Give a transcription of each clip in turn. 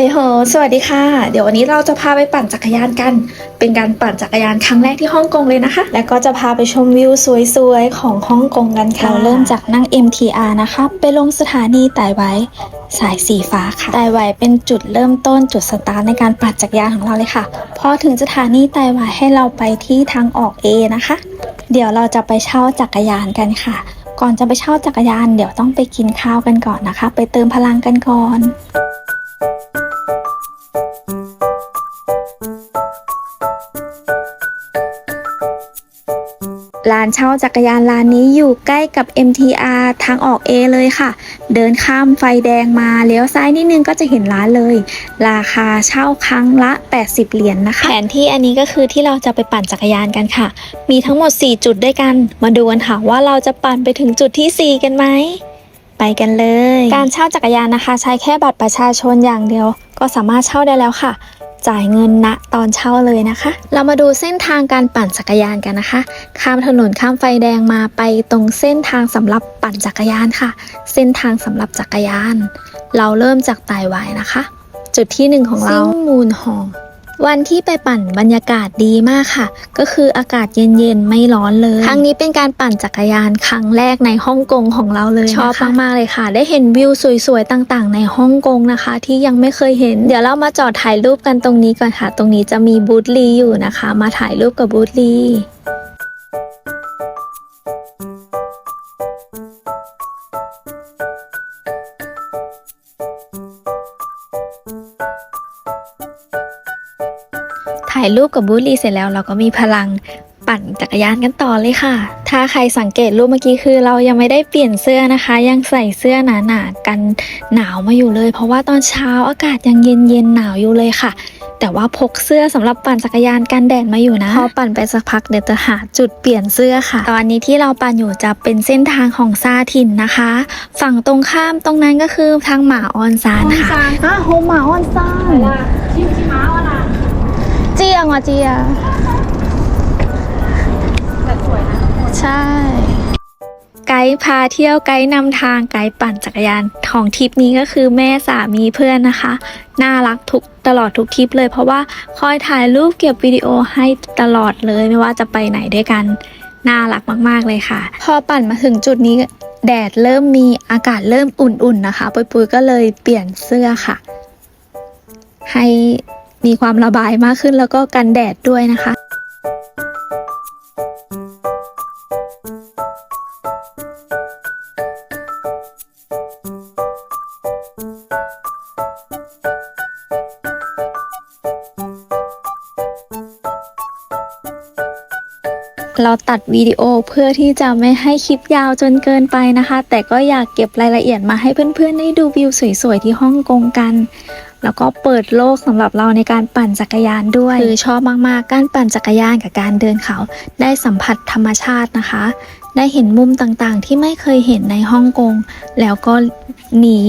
เฮ้โหสวัสดีค่ะ เดี๋ยววันนี้เราจะพาไปปั่นจักรยานกัน เป็นการปั่นจักรยานครั้งแรกที่ฮ่องกงเลยนะคะ แล้วก็จะพาไปชมวิวสวยๆ ของฮ่องกงกันค่ะ เราเริ่มจากนั่ง MTR นะคะ ไปลงสถานีไต่ไว้ สายสีฟ้าค่ะไต่ไว้เป็นจุดเริ่มต้นจุดสตาร์ทในการปั่นจักรยานของเราเลยค่ะ พอถึงสถานีไต่ไว้ให้เราไปที่ทางออก A นะคะ เดี๋ยวเราจะไปเช่าจักรยานกันค่ะ ก่อนจะไปเช่าจักรยาน เดี๋ยวต้องไปกินข้าวกันก่อนนะคะ ไปเติมพลังกันก่อนานเช่าจักรยานร้านนี้อยู่ใกล้กับ MTR ทางออก A เลยค่ะ เดินข้ามไฟแดงมาเลี้ยวซ้ายนิดนึงก็จะเห็นร้านเลย ราคาเช่าครั้งละ 80 เหรียญนนะคะ แผนที่อันนี้ก็คือที่เราจะไปปั่นจักรยานกันค่ะ มีทั้งหมด 4 จุดด้วยกัน มาดูกันค่ะว่าเราจะปั่นไปถึงจุดที่ 4 กันไหมไปกันเลย การเช่าจักรยานนะคะ ใช้แค่บัตรประชาชนอย่างเดียว ก็สามารถเช่าได้แล้วค่ะ จ่ายเงินณตอนเช่าเลยนะคะ เรามาดูเส้นทางการปั่นจักรยานกันนะคะ ข้ามถนนข้ามไฟแดงมาไปตรงเส้นทางสำหรับปั่นจักรยานค่ะ เส้นทางสำหรับจักรยาน เราเริ่มจากไต่หวายนะคะ จุดที่หนึ่งของเราซิงมูลหอง วันที่ไปปั่นบรรยากาศดีมากค่ะ ก็คืออากาศเย็นๆ ไม่ร้อนเลย ครั้งนี้เป็นการปั่นจักรยานครั้งแรกในฮ่องกงของเราเลยชอบมากๆเลยค่ะ ได้เห็นวิวสวยๆ ต่างๆ ในฮ่องกงนะคะ ที่ยังไม่เคยเห็น เดี๋ยวเรามาจอดถ่ายรูปกันตรงนี้ก่อนค่ะ ตรงนี้จะมีบูธลีอยู่นะคะ มาถ่ายรูปกับบูธลี ถ่ายรูปกับบูลลี่เสร็จแล้วเราก็มีพลังปั่นจักรยานกันต่อเลยค่ะ ถ้าใครสังเกตรูปเมื่อกี้คือ เรายังไม่ได้เปลี่ยนเสื้อนะคะ ยังใส่เสื้อหนาๆกันหนาวมาอยู่เลย เพราะว่าตอนเช้าอากาศยังเย็นเย็นหนาวอยู่เลยค่ะ แต่ว่าพกเสื้อสำหรับปั่นจักรยานกันแดดมาอยู่นะ พอปั่นไปสักพักเดี๋ยวจะหาจุดเปลี่ยนเสื้อค่ะ ตอนนี้ที่เราปั่นอยู่จะเป็นเส้นทางของซาทินนะคะ ฝั่งตรงข้ามตรงนั้นก็คือทางหมาออนซานค่ะอ้าโฮหมาออนซานที่ที่มา ยงอะเจียสวยนะใช่ ไกด์พาเที่ยวไกด์นำทางไกด์ปั่นจักรยานของทริปนี้ก็คือแม่สามีเพื่อนนะคะ น่ารักทุกตลอดทุกทริปเลย เพราะว่าคอยถ่ายรูปเก็บวิดีโอให้ตลอดเลยไม่ว่าจะไปไหนด้วยกัน น่ารักมากๆเลยค่ะ พอปั่นมาถึงจุดนี้แดดเริ่มมีอากาศเริ่มอุ่นๆนะคะ ปุยๆก็เลยเปลี่ยนเสื้อค่ะ ให้ มีความระบายมากขึ้นแล้วก็กันแดดด้วยนะคะ เราตัดวิดีโอเพื่อที่จะไม่ให้คลิปยาวจนเกินไปนะคะ แต่ก็อยากเก็บรายละเอียดมาให้เพื่อนๆ ได้ดูวิวสวยๆ ที่ฮ่องกงกัน แล้วก็เปิดโลกสำหรับเราในการปั่นจักรยานด้วย คือชอบมากๆ การปั่นจักรยานกับการเดินเขา ได้สัมผัสธรรมชาตินะคะ ได้เห็นมุมต่างๆ ที่ไม่เคยเห็นในฮ่องกง แล้วก็หนี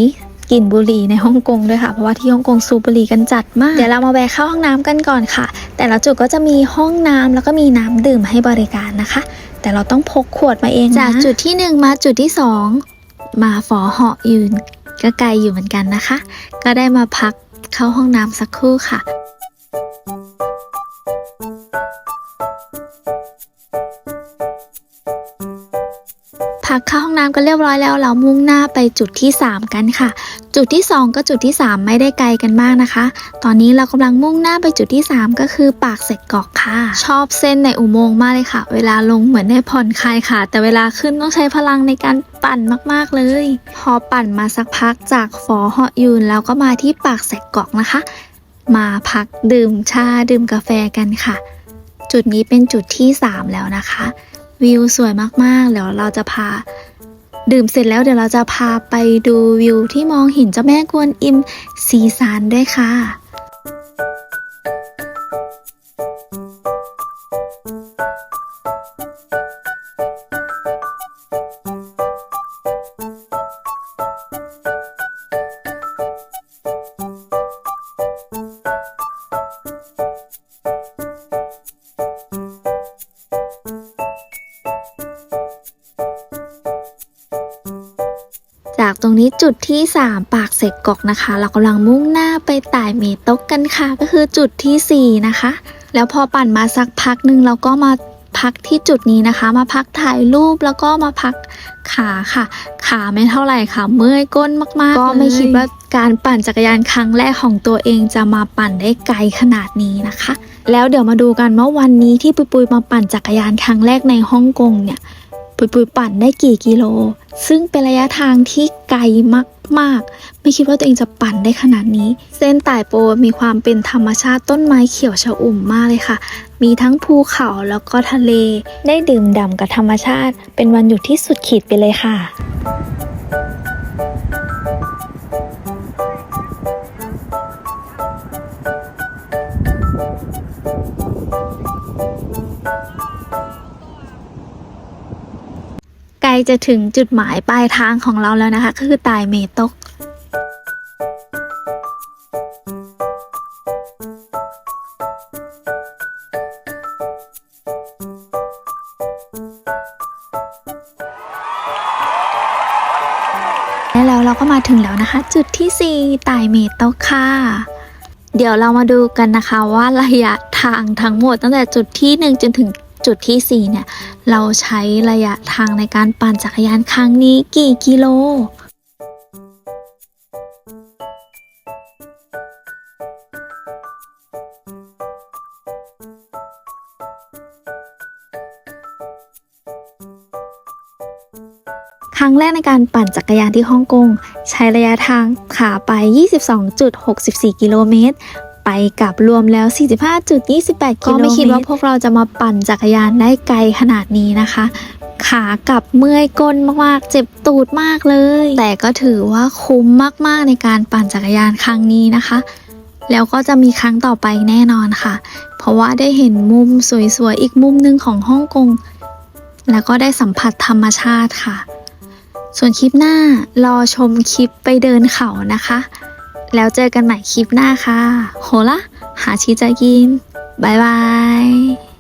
กลิ่นบุหรี่ในฮ่องกงด้วยค่ะ เพราะว่าที่ฮ่องกงสูบบุหรี่กันจัดมาก เดี๋ยวเรามาแวะเข้าห้องน้ำกันก่อนค่ะ แต่ละจุดก็จะมีห้องน้ำแล้วก็มีน้ำดื่มให้บริการนะคะ แต่เราต้องพกขวดมาเองนะจากจุดที่หนึ่งมาจุดที่สองมาฝอเหาะยืนก็ไกลอยู่เหมือนกันนะคะ ก็ได้มาพักเข้าห้องน้ำสักครู่ค่ะ พักเข้าห้องน้ำกันเรียบร้อยแล้ว เรามุ่งหน้าไปจุดที่ 3 กันค่ะ จุดที่ 2 ก็จุดที่ 3 ไม่ได้ไกลกันมากนะคะ ตอนนี้เรากำลังมุ่งหน้าไปจุดที่ 3 ก็คือปากเสกกอกค่ะ ชอบเส้นในอุโมงค์มากเลยค่ะ เวลาลงเหมือนได้ผ่อนคลายค่ะ แต่เวลาขึ้นต้องใช้พลังในการปั่นมากๆเลย พอปั่นมาสักพักจากฟอเหาะยูนแล้วก็มาที่ปากเสกกอกนะคะ มาพักดื่มชาดื่มกาแฟกันค่ะ จุดนี้เป็นจุดที่ 3 แล้วนะคะ วิวสวยมากๆ เดี๋ยวเราจะพา ดื่มเสร็จแล้วเดี๋ยวเราจะพาไปดูวิวที่มองเห็นเจ้าแม่กวนอิมซีซานด้วยค่ะ ตรงนี้จุดที่ 3 ปากเสกกอกนะคะ เรากำลังมุ่งหน้าไปต่ายเมตกกันค่ะ ก็คือจุดทีสี่ 4 นะคะ แล้วพอปั่นมาสักพักหนึ่งเราก็มาพักที่จุดนี้นะคะ มาพักถ่ายรูปแล้วก็มาพักขาค่ะ ขาไม่เท่าไหร่ค่ะ เมื่อยก้นมากๆ ก็ไม่คิดว่าการปั่นจักรยานครั้งแรกของตัวเองจะมาปั่นได้ไกลขนาดนี้นะคะ แล้วเดี๋ยวมาดูกันว่าวันนี้ที่ปุยปุยมาปั่นจักรยานครั้งแรกในฮ่องกงเนี่ย ปุยปุยปั่นได้กี่กิโล ซึ่งเป็นระยะทางที่ไกลมากๆ ไม่คิดว่าตัวเองจะปั่นได้ขนาดนี้ เส้นต่ายโปมีความเป็นธรรมชาติต้นไม้เขียวชอุ่มมากเลยค่ะ มีทั้งภูเขาแล้วก็ทะเล ได้ดื่มด่ำกับธรรมชาติ เป็นวันหยุดที่สุดขีดไปเลยค่ะ จะถึงจุดหมายปลายทางของเราแล้วนะคะก็คือตายเมตกและแล้วเราก็มาถึงแล้วนะคะ จุดที่ 4ตายเมตกค่ะ เดี๋ยวเรามาดูกันนะคะว่าระยะทางทั้งหมดตั้งแต่จุดที่ 1 จนถึง จุดที่ 4 เนี่ย เราใช้ระยะทางในการปั่นจักรยานครั้งนี้กี่กิโลครั้งแรกในการปั่นจักรยานที่ฮ่องกง ใช้ระยะทางขาไป 22.64 กิโลเมตร กลับรวมแล้ว 45.28 กิโลเมตรก็ไม่คิดว่าพวกเราจะมาปั่นจักรยานได้ไกลขนาดนี้นะคะ ขากลับเมื่อยก้นมากๆ เจ็บตูดมากเลย แต่ก็ถือว่าคุ้มมากๆในการปั่นจักรยานครั้งนี้นะคะ แล้วก็จะมีครั้งต่อไปแน่นอนค่ะ เพราะว่าได้เห็นมุมสวยๆ อีกมุมหนึ่งของฮ่องกง แล้วก็ได้สัมผัสธรรมชาติค่ะ ส่วนคลิปหน้ารอชมคลิปไปเดินเขานะคะ แล้วเจอกันใหม่คลิปหน้าค่ะ โหละ หาชีจะกินบายบาย